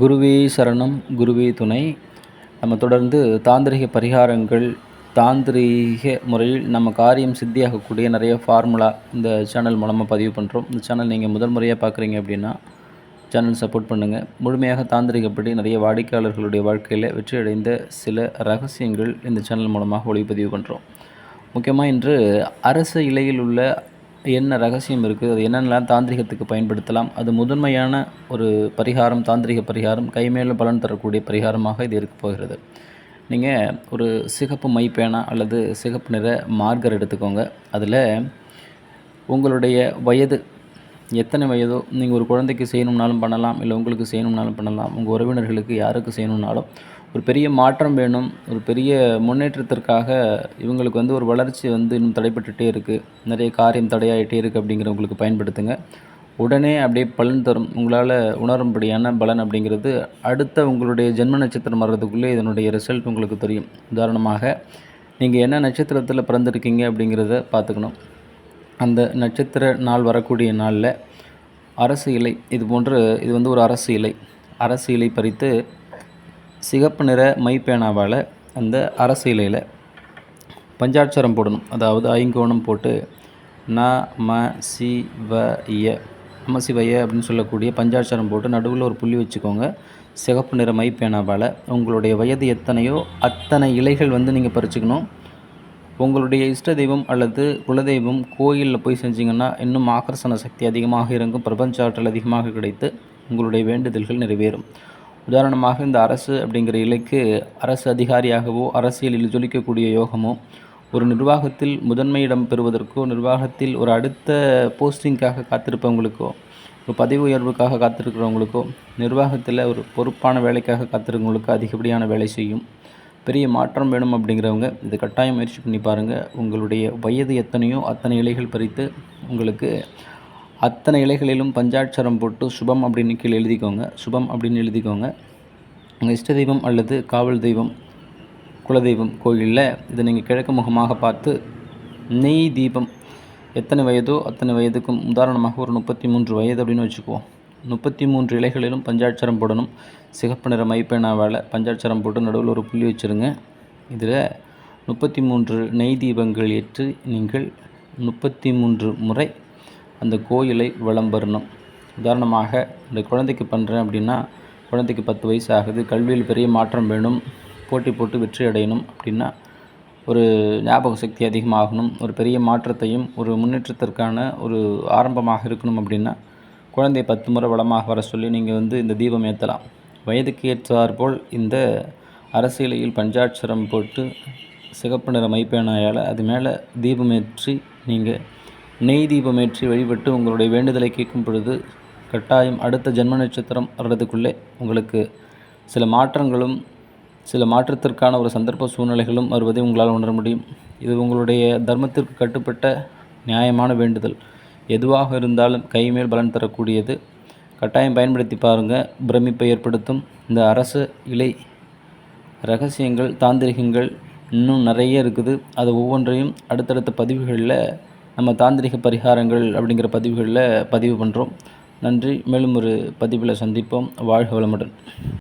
குருவே சரணம் குருவே துணை. நம்ம தொடர்ந்து தாந்திரிக பரிகாரங்கள் தாந்திரீக முறையில் நம்ம காரியம் சித்தியாகக்கூடிய நிறைய ஃபார்முலா இந்த சேனல் மூலமாக பதிவு பண்ணுறோம் இந்த சேனல் நீங்கள் முதல் முறையாக பார்க்குறீங்க அப்படின்னா சேனல் சப்போர்ட் பண்ணுங்கள் முழுமையாக தாந்திரிகப்படி நிறைய வாடிக்கையாளர்களுடைய வாழ்க்கையில் வெற்றியடைந்த சில ரகசியங்கள் இந்த சேனல் மூலமாக ஒளிப்பதிவு பண்ணுறோம் முக்கியமாக இன்று அரச இலையில் உள்ள என்ன ரகசியம் இருக்குது அது என்னென்னலாம் தாந்திரிகத்துக்கு பயன்படுத்தலாம் அது முதன்மையான ஒரு பரிகாரம் தாந்திரிக பரிகாரம் கைமேல பலன் தரக்கூடிய பரிகாரமாக இது இருக்க போகிறது. நீங்கள் ஒரு சிகப்பு மை பேனா அல்லது சிகப்பு நிற மார்க்கர் எடுத்துக்கோங்க. அதில் உங்களுடைய வயது எத்தனை வயதோ நீங்கள் ஒரு குழந்தைக்கு செய்யணும்னாலும் பண்ணலாம் இல்லை உங்களுக்கு செய்யணும்னாலும் பண்ணலாம் உங்கள் உறவினர்களுக்கு யாருக்கு செய்யணும்னாலும் ஒரு பெரிய மாற்றம் வேணும். ஒரு பெரிய முன்னேற்றத்திற்காக இவங்களுக்கு வந்து ஒரு வளர்ச்சி வந்து இன்னும் தடைப்பட்டுகிட்டே இருக்குது நிறைய காரியம் தடையாகிட்டே இருக்குது அப்படிங்கிறவங்களுக்கு பயன்படுத்துங்க. உடனே அப்படியே பலன் தரும். உங்களால் உணரும்படியான பலன் அப்படிங்கிறது அடுத்த உங்களுடைய ஜென்ம நட்சத்திரம் வர்றதுக்குள்ளே இதனுடைய ரிசல்ட் உங்களுக்கு தெரியும். உதாரணமாக நீங்கள் என்ன நட்சத்திரத்தில் பிறந்திருக்கீங்க அப்படிங்கிறத பார்த்துக்கணும். அந்த நட்சத்திர நாள் வரக்கூடிய நாளில் அரசு இலை இது போன்று இது வந்து ஒரு அரசு இலை. அரசு இலை பறித்து சிகப்பு நிற மைப்பேனாவால் அந்த அரசு இலையில் பஞ்சாட்சரம் போடணும். அதாவது ஐங்கோணம் போட்டு ந ம சி வ இய நம சிவைய அப்படின்னு சொல்லக்கூடிய பஞ்சாட்சரம் போட்டு நடுவில் ஒரு புள்ளி வச்சுக்கோங்க. சிகப்பு நிற மைப்பேனாவால் உங்களுடைய வயது எத்தனையோ அத்தனை இலைகள் வந்து நீங்கள் பறிச்சுக்கணும். உங்களுடைய இஷ்ட தெய்வம் அல்லது குலதெய்வம் கோயிலில் போய் செஞ்சிங்கன்னா இன்னும் ஆக்கர்ஷண சக்தி அதிகமாக இறங்கும். பிரபஞ்ச ஆற்றல் அதிகமாக கிடைத்து உங்களுடைய வேண்டுதல்கள் நிறைவேறும். உதாரணமாக இந்த அரசு அப்படிங்கிற இலைக்கு அரசு அதிகாரியாகவோ அரசியலில் ஜொலிக்கக்கூடிய யோகமோ ஒரு நிர்வாகத்தில் முதன்மை இடம் பெறுவதற்கோ நிர்வாகத்தில் ஒரு அடுத்த போஸ்டிங்காக காத்திருப்பவங்களுக்கோ ஒரு பதவி உயர்வுக்காக காத்திருக்கிறவங்களுக்கோ நிர்வாகத்தில் ஒரு பொறுப்பான வேலைக்காக காத்திருக்கிறவங்களுக்கு அதிகப்படியான வேலை செய்யும். பெரிய மாற்றம் வேணும் அப்படிங்கிறவங்க இது கட்டாயம் முயற்சி பண்ணி பாருங்கள் உங்களுடைய வயது எத்தனையோ அத்தனை இலைகள் பறித்து உங்களுக்கு அத்தனை இலைகளிலும் பஞ்சாட்சரம் போட்டு சுபம் அப்படின்னு கீழே எழுதிக்கோங்க. சுபம் அப்படின்னு எழுதிக்கோங்க. உங்கள் இஷ்ட தெய்வம் அல்லது காவல் தெய்வம் குலதெய்வம் கோயிலில் இதை நீங்கள் கிழக்கு முகமாக பார்த்து நெய் தீபம். எத்தனை வயதோ அத்தனை வயதுக்கும் உதாரணமாக ஒரு முப்பத்தி மூன்று வயது அப்படின்னு வச்சுக்குவோம். முப்பத்தி மூன்று இலைகளிலும் பஞ்சாட்சரம் போடணும். சிகப்பு நிற மைப்பேனாவால் பஞ்சாட்சரம் போட்டு நடுவில் ஒரு புள்ளி வச்சுருங்க. இதில் முப்பத்தி மூன்று நெய் தீபங்கள் ஏற்று நீங்கள் முப்பத்தி மூன்று முறை அந்த கோயிலை விளம்பரணும். உதாரணமாக இந்த குழந்தைக்கு பண்ணுறேன் அப்படின்னா குழந்தைக்கு பத்து வயசு ஆகுது கல்வியில் பெரிய மாற்றம் வேணும் போட்டி போட்டு வெற்றி அடையணும் அப்படின்னா ஒரு ஞாபக சக்தி அதிகமாகணும் ஒரு பெரிய மாற்றத்தையும் ஒரு முன்னேற்றத்திற்கான ஒரு ஆரம்பமாக இருக்கணும் அப்படின்னா குழந்தையை பத்து முறை வளமாக வர சொல்லி நீங்கள் வந்து இந்த தீபம் ஏற்றலாம் வயதுக்கு ஏற்றாற்போல் இந்த அரசியலையில் பஞ்சாட்சரம் போட்டு சிகப்பு நிற மைப்பேனாயால் அது மேலே தீபம் ஏற்றி நீங்கள் நெய் தீபம் ஏற்றி வழிபட்டு உங்களுடைய வேண்டுதலை கேட்கும் பொழுது கட்டாயம் அடுத்த ஜென்ம நட்சத்திரம் வர்றதுக்குள்ளே உங்களுக்கு சில மாற்றங்களும் சில மாற்றத்திற்கான ஒரு சந்தர்ப்ப சூழ்நிலைகளும் வருவதை உங்களால் உணர முடியும். இது உங்களுடைய தர்மத்திற்கு கட்டுப்பட்ட நியாயமான வேண்டுதல். எதுவாக இருந்தாலும் கைமேல் பலன் தரக்கூடியது. கட்டாயம் பயன்படுத்தி பாருங்கள் பிரமிப்பை ஏற்படுத்தும். இந்த அரசு இலை ரகசியங்கள் தாந்திரிகங்கள் இன்னும் நிறைய இருக்குது. அது ஒவ்வொன்றையும் அடுத்தடுத்த பதிவுகளில் நம்ம தாந்திரிக பரிகாரங்கள் அப்படிங்கிற பதிவுகளில் பதிவு பண்ணுறோம். நன்றி. மேலும் ஒரு பதிவில் சந்திப்போம். வாழ்க வளமுடன்.